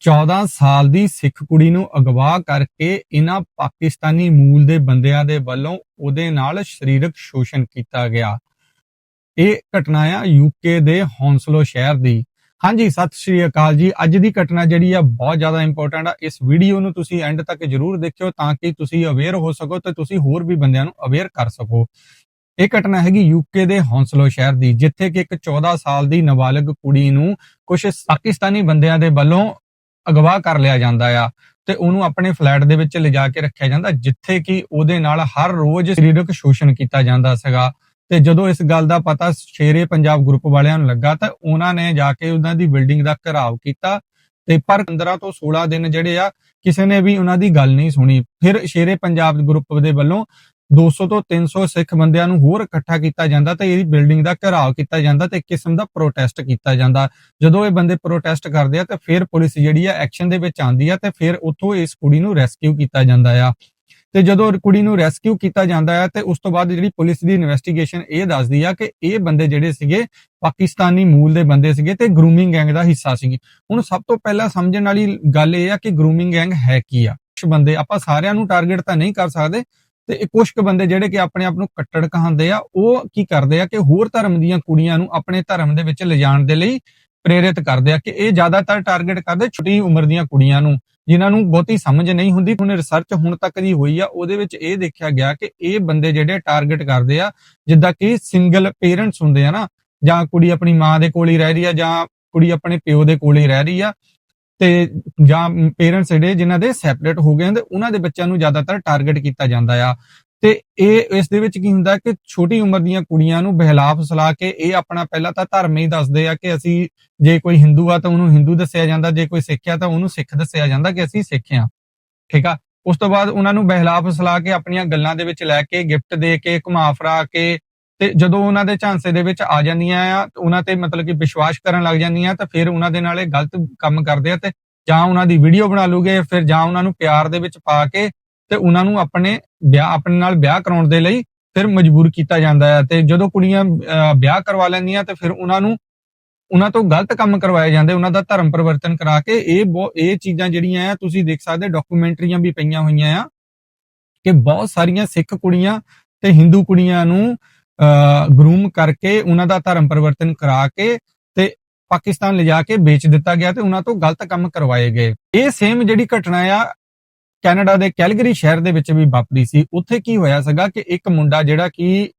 14 ਸਾਲ ਦੀ ਸਿੱਖ ਕੁੜੀ ਨੂੰ ਅਗਵਾ ਕਰਕੇ ਇਹਨਾਂ ਪਾਕਿਸਤਾਨੀ ਮੂਲ ਦੇ ਬੰਦਿਆਂ ਦੇ ਵੱਲੋਂ ਉਹਦੇ ਨਾਲ ਸਰੀਰਕ ਸ਼ੋਸ਼ਣ ਕੀਤਾ ਗਿਆ। ਇਹ ਘਟਨਾ ਆ ਯੂਕੇ ਦੇ ਹੌਂਸਲੋ ਸ਼ਹਿਰ ਦੀ। ਹਾਂਜੀ, ਸਤਿ ਸ਼੍ਰੀ ਅਕਾਲ ਜੀ। ਅੱਜ ਦੀ ਘਟਨਾ ਜਿਹੜੀ ਆ ਬਹੁਤ ਜ਼ਿਆਦਾ ਇੰਪੋਰਟੈਂਟ ਆ। ਇਸ ਵੀਡੀਓ ਨੂੰ ਤੁਸੀਂ ਐਂਡ ਤੱਕ ਜਰੂਰ ਦੇਖਿਓ ਤਾਂ ਕਿ ਤੁਸੀਂ ਅਵੇਅਰ ਹੋ ਸਕੋ ਤੇ ਤੁਸੀਂ ਹੋਰ ਵੀ ਬੰਦਿਆਂ ਨੂੰ ਅਵੇਅਰ ਕਰ ਸਕੋ। ਇਹ ਘਟਨਾ ਹੈਗੀ ਯੂਕੇ ਦੇ ਹੌਂਸਲੋ ਸ਼ਹਿਰ ਦੀ, ਜਿੱਥੇ ਕਿ ਇੱਕ 14 ਸਾਲ ਦੀ ਨਾਬਾਲਗ ਕੁੜੀ ਨੂੰ ਕੁਝ ਪਾਕਿਸਤਾਨੀ ਬੰਦਿਆਂ ਦੇ ਵੱਲੋਂ ਅਗਵਾ ਕਰ ਲਿਆ ਜਾਂਦਾ ਆ ਤੇ ਉਹਨੂੰ ਆਪਣੇ ਫਲੈਟ ਦੇ ਵਿੱਚ ਲਿਜਾ ਕੇ ਰੱਖਿਆ ਜਾਂਦਾ, ਜਿੱਥੇ ਕਿ ਉਹਦੇ ਨਾਲ ਹਰ ਰੋਜ਼ ਸਰੀਰਕ ਸ਼ੋਸ਼ਣ ਕੀਤਾ ਜਾਂਦਾ ਸੀਗਾ। ਤੇ ਜਦੋਂ ਇਸ ਗੱਲ ਦਾ ਪਤਾ ਸ਼ੇਰੇ ਪੰਜਾਬ ਗਰੁੱਪ ਵਾਲਿਆਂ ਨੂੰ ਲੱਗਾ ਤਾਂ ਉਹਨਾਂ ਨੇ ਜਾ ਕੇ ਉਹਨਾਂ ਦੀ ਬਿਲਡਿੰਗ ਦਾ ਘਰਾਵ ਕੀਤਾ ਤੇ ਪਰ 15 ਤੋਂ 16 ਦਿਨ ਜਿਹੜੇ ਆ, ਕਿਸੇ ਨੇ ਵੀ ਉਹਨਾਂ ਦੀ ਗੱਲ ਨਹੀਂ ਸੁਣੀ। ਫਿਰ ਸ਼ੇਰੇ ਪੰਜਾਬ ਗਰੁੱਪ ਦੇ ਵੱਲੋਂ 200 ਤੋਂ 300 ਸਿੱਖ ਬੰਦਿਆਂ ਨੂੰ ਹੋਰ ਇਕੱਠਾ ਕੀਤਾ ਜਾਂਦਾ ਤੇ ਇਹਦੀ ਬਿਲਡਿੰਗ ਦਾ ਘਰਾਵ ਕੀਤਾ ਜਾਂਦਾ ਤੇ ਇੱਕ ਕਿਸਮ ਦਾ ਪ੍ਰੋਟੈਸਟ ਕੀਤਾ ਜਾਂਦਾ। ਜਦੋਂ ਇਹ ਬੰਦੇ ਪ੍ਰੋਟੈਸਟ ਕਰਦੇ ਆ ਤੇ ਫਿਰ ਪੁਲਿਸ ਜਿਹੜੀ ਆ ਐਕਸ਼ਨ ਦੇ ਵਿੱਚ ਆਂਦੀ ਆ ਤੇ ਫਿਰ ਉੱਥੋਂ ਇਸ ਕੁੜੀ ਨੂੰ ਰੈਸਕਿਊ ਕੀਤਾ ਜਾਂਦਾ ਆ। ਤੇ ਜਦੋਂ ਕੁੜੀ ਨੂੰ ਰੈਸਕਿਊ ਕੀਤਾ ਜਾਂਦਾ ਹੈ ਤੇ ਉਸ ਤੋਂ ਬਾਅਦ ਜਿਹੜੀ ਪੁਲਿਸ ਦੀ ਇਨਵੈਸਟੀਗੇਸ਼ਨ ਇਹ ਦੱਸਦੀ ਆ ਕਿ ਇਹ ਬੰਦੇ ਜਿਹੜੇ ਸੀਗੇ ਪਾਕਿਸਤਾਨੀ ਮੂਲ ਦੇ ਬੰਦੇ ਸੀਗੇ ਤੇ ਗਰੂਮਿੰਗ ਗੈਂਗ ਦਾ ਹਿੱਸਾ ਸੀਗੇ। ਹੁਣ ਸਭ ਤੋਂ ਪਹਿਲਾਂ ਸਮਝਣ ਵਾਲੀ ਗੱਲ ਇਹ ਆ ਕਿ ਗਰੂਮਿੰਗ ਗੈਂਗ ਹੈ ਕੀ ਆ? ਕੁਝ ਬੰਦੇ, ਆਪਾਂ ਸਾਰਿਆਂ ਨੂੰ ਟਾਰਗੇਟ ਤਾਂ ਨਹੀਂ ਕਰ ਸਕਦੇ ਤੇ ਇਹ ਕੁਝ ਕੁ ਬੰਦੇ ਜਿਹੜੇ ਕਿ ਆਪਣੇ ਆਪ ਨੂੰ ਕੱਟੜ ਕਹਾਉਂਦੇ ਆ, ਉਹ ਕੀ ਕਰਦੇ ਆ ਕਿ ਹੋਰ ਧਰਮ ਦੀਆਂ ਕੁੜੀਆਂ ਨੂੰ ਆਪਣੇ ਧਰਮ ਦੇ ਵਿੱਚ ਲਿਜਾਣ ਦੇ ਲਈ ਪ੍ਰੇਰਿਤ ਕਰਦੇ ਆ ਕਿ ਇਹ ਜ਼ਿਆਦਾਤਰ ਟਾਰਗੇਟ ਕਰਦੇ ਛੋਟੀ ਉਮਰ ਦੀਆਂ ਕੁੜੀਆਂ ਨੂੰ, ਜਿਨ੍ਹਾਂ ਨੂੰ ਬਹੁਤੀ ਸਮਝ ਨਹੀਂ ਹੁੰਦੀ। ਹੁਣ ਰਿਸਰਚ ਹੁਣ ਤੱਕ ਦੀ ਹੋਈ ਆ, ਉਹਦੇ ਵਿੱਚ ਇਹ ਦੇਖਿਆ ਗਿਆ ਕਿ ਇਹ ਬੰਦੇ ਜਿਹੜੇ ਟਾਰਗੇਟ ਕਰਦੇ ਆ, ਜਿੱਦਾਂ ਕਿ ਸਿੰਗਲ ਪੇਰੈਂਟਸ ਹੁੰਦੇ ਆ ਨਾ, ਜਾਂ ਕੁੜੀ ਆਪਣੀ ਮਾਂ ਦੇ ਕੋਲ ਹੀ ਰਹਿ ਰਹੀ ਆ, ਜਾਂ ਕੁੜੀ ਆਪਣੇ ਪਿਓ ਦੇ ਕੋਲ ਹੀ ਰਹਿ ਰਹੀ ਆ ਤੇ ਜਾਂ ਪੇਰੈਂਟਸ ਜਿਹੜੇ ਜਿਨ੍ਹਾਂ ਦੇ ਸੈਪਰੇਟ ਹੋ ਗਏ ਹੁੰਦੇ ਉਹਨਾਂ ਦੇ ਬੱਚਿਆਂ ਨੂੰ ਜ਼ਿਆਦਾਤਰ ਟਾਰਗੇਟ ਕੀਤਾ ਜਾਂਦਾ ਆ। ਤੇ ਇਹ, ਇਸ ਦੇ ਵਿੱਚ ਕੀ ਹੁੰਦਾ ਕਿ ਛੋਟੀ ਉਮਰ ਦੀਆਂ ਕੁੜੀਆਂ ਨੂੰ ਬਹਿਲਾ ਫਸਲਾ ਕੇ ਇਹ ਆਪਣਾ ਪਹਿਲਾਂ ਤਾਂ ਧਰਮ ਹੀ ਦੱਸਦੇ ਆ ਕਿ ਅਸੀਂ ਜੇ ਕੋਈ ਹਿੰਦੂ ਆ ਤਾਂ ਉਹਨੂੰ ਹਿੰਦੂ ਦੱਸਿਆ ਜਾਂਦਾ, ਜੇ ਕੋਈ ਸਿੱਖ ਆ ਤਾਂ ਉਹਨੂੰ ਸਿੱਖ ਦੱਸਿਆ ਜਾਂਦਾ ਕਿ ਅਸੀਂ ਸਿੱਖ ਆ। ਠੀਕ ਆ? ਉਸ ਤੋਂ ਬਾਅਦ ਉਹਨਾਂ ਨੂੰ ਬਹਿਲਾ ਫਸਲਾ ਕੇ ਆਪਣੀਆਂ ਗੱਲਾਂ ਦੇ ਵਿੱਚ ਲੈ ਕੇ ਗਿਫਟ ਦੇ ਕੇ ਘੁਮਾ ਫਰਾ ਕੇ ਤੇ ਜਦੋਂ ਉਹਨਾਂ ਦੇ ਝਾਂਸੇ ਦੇ ਵਿੱਚ ਆ ਜਾਂਦੀਆਂ ਆ, ਉਹਨਾਂ ਤੇ ਮਤਲਬ ਕਿ ਵਿਸ਼ਵਾਸ ਕਰਨ ਲੱਗ ਜਾਂਦੀਆਂ ਤਾਂ ਫਿਰ ਉਹਨਾਂ ਦੇ ਨਾਲ ਇਹ ਗਲਤ ਕੰਮ ਕਰਦੇ ਆ ਤੇ ਜਾਂ ਉਹਨਾਂ ਦੀ ਵੀਡੀਓ ਬਣਾ ਲੂਗੇ, ਫਿਰ ਜਾਂ ਉਹਨਾਂ ਨੂੰ ਪਿਆਰ ਦੇ ਵਿੱਚ ਪਾ ਕੇ ਤੇ ਉਹਨਾਂ ਨੂੰ ਆਪਣੇ ਵਿਆਹ, ਆਪਣੇ ਨਾਲ ਵਿਆਹ ਕਰਾਉਣ ਦੇ ਲਈ ਫਿਰ ਮਜਬੂਰ ਕੀਤਾ ਜਾਂਦਾ ਹੈ ਤੇ ਜਦੋਂ ਕੁੜੀਆਂ ਵਿਆਹ ਕਰਵਾ ਲੈਂਦੀਆਂ ਤੇ ਫਿਰ ਉਹਨਾਂ ਨੂੰ, ਉਹਨਾਂ ਤੋਂ ਗਲਤ ਕੰਮ ਕਰਵਾਏ ਜਾਂਦੇ, ਉਹਨਾਂ ਦਾ ਧਰਮ ਪਰਿਵਰਤਨ ਕਰਾ ਕੇ ਇਹ ਬਹੁਤ ਇਹ ਚੀਜ਼ਾਂ ਜਿਹੜੀਆਂ ਆ, ਤੁਸੀਂ ਦੇਖ ਸਕਦੇ ਡਾਕੂਮੈਂਟਰੀਆਂ ਵੀ ਪਈਆਂ ਹੋਈਆਂ ਆ ਕਿ ਬਹੁਤ ਸਾਰੀਆਂ ਸਿੱਖ ਕੁੜੀਆਂ ਤੇ ਹਿੰਦੂ ਕੁੜੀਆਂ ਨੂੰ ਗਰੂਮ ਕਰਕੇ ਉਹਨਾਂ ਦਾ ਧਰਮ ਪਰਿਵਰਤਨ ਕਰਾ ਕੇ ਤੇ ਪਾਕਿਸਤਾਨ ਲਿਜਾ ਕੇ ਵੇਚ ਦਿੱਤਾ ਗਿਆ ਤੇ ਉਹਨਾਂ ਤੋਂ ਗਲਤ ਕੰਮ ਕਰਵਾਏ ਗਏ। ਇਹ ਸੇਮ ਜਿਹੜੀ ਘਟਨਾ ਆ, ਕੈਨੇਡਾ ਦੇ ਕੈਲਗਰੀ ਸ਼ਹਿਰ ਦੇ ਵਿੱਚ ਵੀ ਵਾਪਰੀ ਸੀ। ਉੱਥੇ ਕੀ ਹੋਇਆ ਸੀਗਾ ਕਿ ਇੱਕ ਮੁੰਡਾ ਜਿਹੜਾ ਕਿ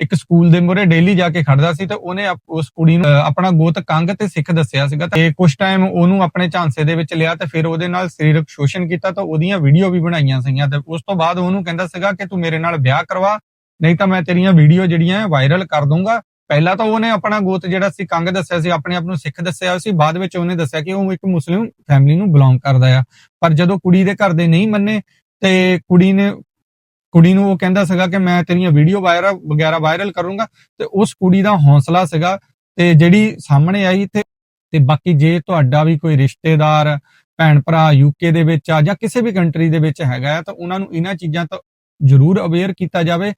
ਇੱਕ ਸਕੂਲ ਦੇ ਮੂਹਰੇ ਡੇਲੀ ਜਾ ਕੇ ਖੜਦਾ ਸੀ ਤੇ ਉਹਨੇ ਉਸ ਕੁੜੀ ਨੂੰ ਆਪਣਾ ਗੋਤ ਕੰਗ ਤੇ ਸਿੱਖ ਦੱਸਿਆ ਸੀਗਾ ਤੇ ਕੁਝ ਟਾਈਮ ਉਹਨੂੰ ਆਪਣੇ ਝਾਂਸੇ ਦੇ ਵਿੱਚ ਲਿਆ ਤੇ ਫਿਰ ਉਹਦੇ ਨਾਲ ਸਰੀਰਕ ਸ਼ੋਸ਼ਣ ਕੀਤਾ ਤਾਂ ਉਹਦੀਆਂ ਵੀਡੀਓ ਵੀ ਬਣਾਈਆਂ ਸੀਗੀਆਂ ਤੇ ਉਸ ਤੋਂ ਬਾਅਦ ਉਹਨੂੰ ਕਹਿੰਦਾ ਸੀਗਾ ਕਿ ਤੂੰ ਮੇਰੇ ਨਾਲ ਵਿਆਹ ਕਰਵਾ ਨਹੀਂ ਤਾਂ ਮੈਂ ਤੇਰੀਆਂ ਵੀਡੀਓ ਜਿਹੜੀਆਂ ਵਾਇਰਲ ਕਰ ਦੂੰਗਾ ਪਹਿਲਾਂ ਤਾਂ ਉਹਨੇ ਆਪਣਾ ਗੋਤ ਜਿਹੜਾ ਸੀ, ਕੰਗ ਦੱਸਿਆ ਸੀ, ਆਪਣੇ ਆਪ ਨੂੰ ਸਿੱਖ ਦੱਸਿਆ ਸੀ। ਬਾਅਦ ਵਿੱਚ ਉਹਨੇ ਦੱਸਿਆ ਕਿ ਉਹ ਇੱਕ ਮੁਸਲਿਮ ਫੈਮਿਲੀ ਨੂੰ ਬਿਲੋਂਗ ਕਰਦਾ ਆ। ਪਰ ਜਦੋਂ ਕੁੜੀ ਦੇ ਘਰ ਦੇ ਨਹੀਂ ਮੰਨੇ, ਤੇ ਕੁੜੀ ਨੇ, ਕੁੜੀ ਨੂੰ ਉਹ ਕਹਿੰਦਾ ਸੀਗਾ ਕਿ ਮੈਂ ਤੇਰੀਆਂ ਵੀਡੀਓ ਵਾਇਰਲ ਵਗੈਰਾ ਵਾਇਰਲ ਕਰੂੰਗਾ। ਤੇ ਉਸ ਕੁੜੀ ਦਾ ਹੌਸਲਾ ਸੀਗਾ ਤੇ ਜਿਹੜੀ ਸਾਹਮਣੇ ਆਈ ਤੇ ਤੇ ਬਾਕੀ ਜੇ ਤੁਹਾਡਾ ਵੀ ਕੋਈ ਰਿਸ਼ਤੇਦਾਰ ਭੈਣ ਭਰਾ ਯੂਕੇ ਦੇ ਵਿੱਚ ਆ ਜਾਂ ਕਿਸੇ ਵੀ ਕੰਟਰੀ ਦੇ ਵਿੱਚ ਹੈਗਾ ਹੈ ਤਾਂ ਉਹਨਾਂ ਨੂੰ ਇਹਨਾਂ ਚੀਜ਼ਾਂ ਤੋਂ ਜ਼ਰੂਰ ਅਵੇਅਰ ਕੀਤਾ ਜਾਵੇ।